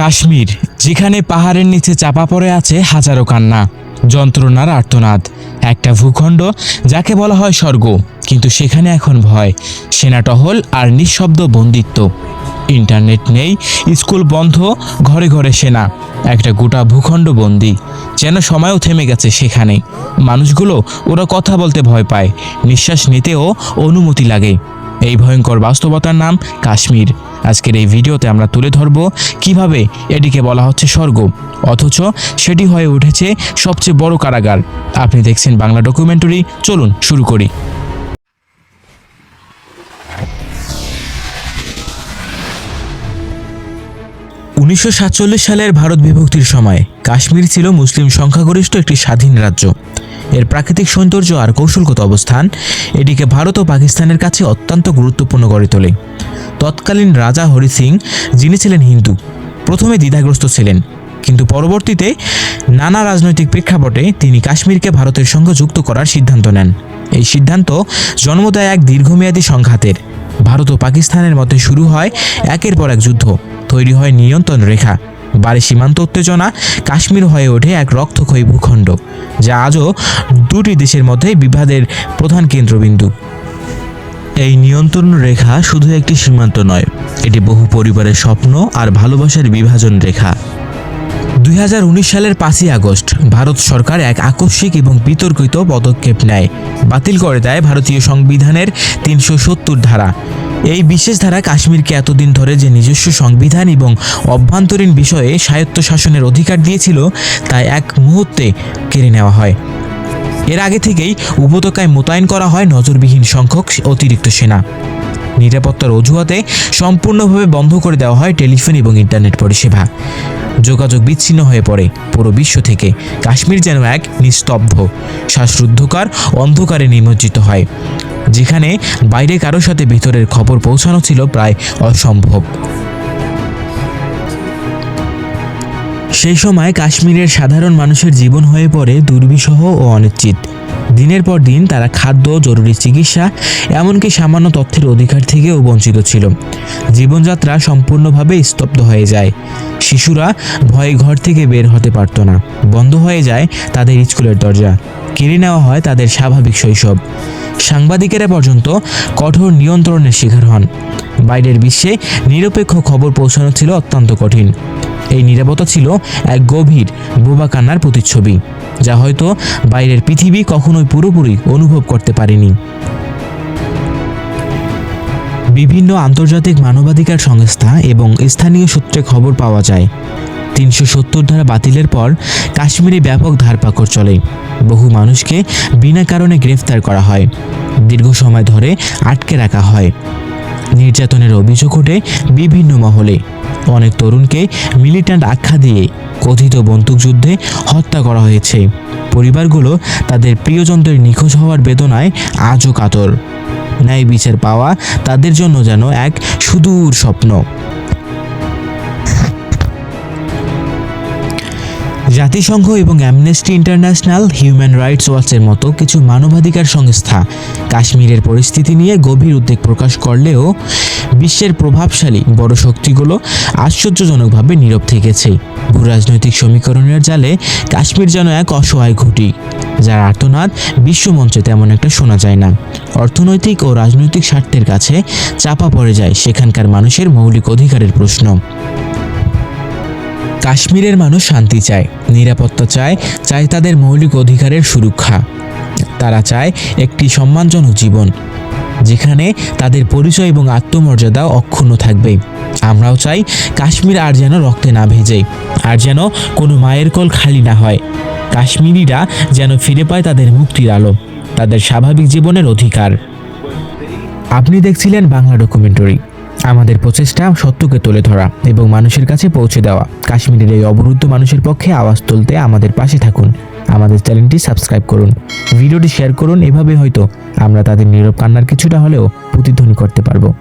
কাশ্মীর, যেখানে পাহাড়ের নিচে চাপা পড়ে আছে হাজারো কান্না, যন্ত্রণার আর্তনাদ, একটা ভূখণ্ড যাকে বলা হয় স্বর্গ, কিন্তু সেখানে এখন ভয়, সেনা টহল আর নিঃশব্দ বন্দিত্ব। ইন্টারনেট নেই, স্কুল বন্ধ, ঘরে ঘরে সেনা, একটা গোটা ভূখণ্ড বন্দি, যেন সময়ও থেমে গেছে সেখানে। মানুষগুলো, ওরা কথা বলতে ভয় পায়, নিঃশ্বাস নিতেও অনুমতি লাগে। এই ভয়ঙ্কর বাস্তবতার নাম কাশ্মীর। আজকের এই ভিডিওতে আমরা তুলে ধরব কীভাবে এটিকে বলা হচ্ছে স্বর্গ। অথচ সেটি হয়ে উঠেছে সবচেয়ে বড় কারাগার। আপনি দেখছেন বাংলা ডকুমেন্টারি। চলুন শুরু করি। উনিশশো সাতচল্লিশ সালের ভারত বিভক্তির সময় কাশ্মীর ছিল মুসলিম সংখ্যাগরিষ্ঠ একটি স্বাধীন রাজ্য। এর প্রাকৃতিক সৌন্দর্য আর কৌশলগত অবস্থান এটিকে ভারত ও পাকিস্তানের কাছে অত্যন্ত গুরুত্বপূর্ণ করে তোলে। তৎকালীন রাজা হরি সিং, যিনি ছিলেন হিন্দু, প্রথমে দ্বিধাগ্রস্ত ছিলেন। কিন্তু পরবর্তীতে নানা রাজনৈতিক প্রেক্ষাপটে তিনি কাশ্মীরকে ভারতের সঙ্গে যুক্ত করার সিদ্ধান্ত নেন। এই সিদ্ধান্ত জন্ম দেয় এক দীর্ঘমেয়াদী সংঘাতের। ভারত ও পাকিস্তানের মধ্যে শুরু হয় একের পর এক যুদ্ধ, তৈরি হয় নিয়ন্ত্রণ রেখা। বাড়ি সীমান্ত উত্তেজনা, কাশ্মীর হয়ে ওঠে এক রক্তক্ষয়ী ভূখণ্ড, যা আজও দুটি দেশের মধ্যে বিবাদের প্রধান কেন্দ্রবিন্দু। এই নিয়ন্ত্রণ রেখা শুধু একটি সীমান্ত নয়, এটি বহু পরিবারের স্বপ্ন আর ভালোবাসার বিভাজন রেখা। দুই হাজার উনিশ সালের পাঁচই আগস্ট, ভারত সরকার এক আকস্মিক এবং বিতর্কিত পদক্ষেপ নেয়। বাতিল করে দেয় ভারতীয় সংবিধানের তিনশো সত্তর ধারা। এই বিশেষ ধারা কাশ্মীরকে এতদিন ধরে যে নিজস্ব সংবিধান এবং অভ্যন্তরীণ বিষয়ে স্বায়ত্ত শাসনের অধিকার দিয়েছিল, তা এক মুহূর্তে কেড়ে নেওয়া হয়। এর আগে থেকেই উপত্যকায় মোতায়েন করা হয় নজরবিহীন সংখ্যক অতিরিক্ত সেনা। নিরাপত্তার অজুহাতে সম্পূর্ণভাবে বন্ধ করে দেওয়া হয় টেলিফোন এবং ইন্টারনেট পরিষেবা। যোগাযোগ বিচ্ছিন্ন হয়ে পড়ে পুরো বিশ্ব থেকে। কাশ্মীর যেন এক নিস্তব্ধ, শ্বাসরুদ্ধকার, অন্ধকারে নিমজ্জিত হয়। যেখানে বাইরে কারোর সাথে ভিতরের খবর পৌঁছানো ছিল প্রায় অসম্ভব। সেই সময় কাশ্মীরের সাধারণ মানুষের জীবন হয়ে পড়ে দুর্বিষহ ও অনিশ্চিত। দিনের পর দিন তারা খাদ্য, জরুরি চিকিৎসা, এমনকি সামান্য তথ্যের অধিকার থেকেও বঞ্চিত ছিল। জীবনযাত্রা সম্পূর্ণভাবে স্তব্ধ হয়ে যায়। শিশুরা ভয়ে ঘর থেকে বের হতে পারত না। বন্ধ হয়ে যায় তাদের স্কুলের দরজা। কেড়ে নেওয়া হয় তাদের স্বাভাবিক শৈশব। সাংবাদিকেরা পর্যন্ত কঠোর নিয়ন্ত্রণের শিকার হন। বাইরের বিশ্বে নিরপেক্ষ খবর পৌঁছানো ছিল অত্যন্ত কঠিন। এই নিরাপত্তা ছিল এক গভীর বোবা কান্নার প্রতিচ্ছবি, যা হয়তো বাইরের পৃথিবী কখনোই পুরোপুরি অনুভব করতে পারেনি। বিভিন্ন আন্তর্জাতিক মানবাধিকার সংস্থা এবং স্থানীয় সূত্রে খবর পাওয়া যায় তিনশো সত্তর ধারা বাতিলের পর কাশ্মীরে ব্যাপক ধারপাকড় চলে। বহু মানুষকে বিনা কারণে গ্রেফতার করা হয়। দীর্ঘ সময় ধরে আটকে রাখা হয়। নির্যাতনের অভিযোগ ওঠে বিভিন্ন মহলে। অনেক তরুণকে মিলিট্যান্ট আখ্যা দিয়ে কথিত বন্দুকযুদ্ধে হত্যা করা হয়েছে। পরিবারগুলো তাদের প্রিয়জনদের নিখোঁজ হওয়ার বেদনায় আজও কাতর। ন্যায় বিচার পাওয়া তাদের জন্য যেন এক সুদূর স্বপ্ন। জাতিসংঘ এবং অ্যামনেস্টি ইন্টারন্যাশনাল হিউম্যান রাইটস ওয়াচের মতো কিছু মানবাধিকার সংস্থা কাশ্মীরের পরিস্থিতি নিয়ে গভীর উদ্বেগ প্রকাশ করলেও বিশ্বের প্রভাবশালী বড় শক্তিগুলো আশ্চর্যজনকভাবে নীরব থেকেছে। ভূরাজনৈতিক সমীকরণের জালে কাশ্মীর যেন এক অসহায় ঘুঁটি, যার আর্তনাদ বিশ্বমঞ্চে তেমন একটা শোনা যায় না। অর্থনৈতিক ও রাজনৈতিক স্বার্থের কাছে চাপা পড়ে যায় সেখানকার মানুষের মৌলিক অধিকারের প্রশ্ন। কাশ্মীরের মানুষ শান্তি চায়, নিরাপত্তা চায় চায় তাদের মৌলিক অধিকারের সুরক্ষা। তারা চায় একটি সম্মানজনক জীবন, যেখানে তাদের পরিচয় এবং আত্মমর্যাদা অক্ষুণ্ণ থাকবে। আমরাও চাই কাশ্মীর আর যেন রক্তে না ভেজে, আর যেন কোনো মায়ের কল খালি না হয়। কাশ্মীরিরা যেন ফিরে পায় তাদের মুক্তির আলো, তাদের স্বাভাবিক জীবনের অধিকার। আপনি দেখছিলেন বাংলা ডকুমেন্টারি। আমাদের প্রচেষ্টা সত্যকে তুলে ধরা এবং মানুষের কাছে পৌঁছে দেওয়া। কাশ্মীরের এই অবরুদ্ধ মানুষের পক্ষে আওয়াজ তুলতে আমাদের পাশে থাকুন। আমাদের চ্যানেলটি সাবস্ক্রাইব করুন। ভিডিওটি শেয়ার করুন, এভাবে হয়তো আমরা তাদের নীরব কান্নার কিছুটা হলেও প্রতিধ্বনি করতে পারব।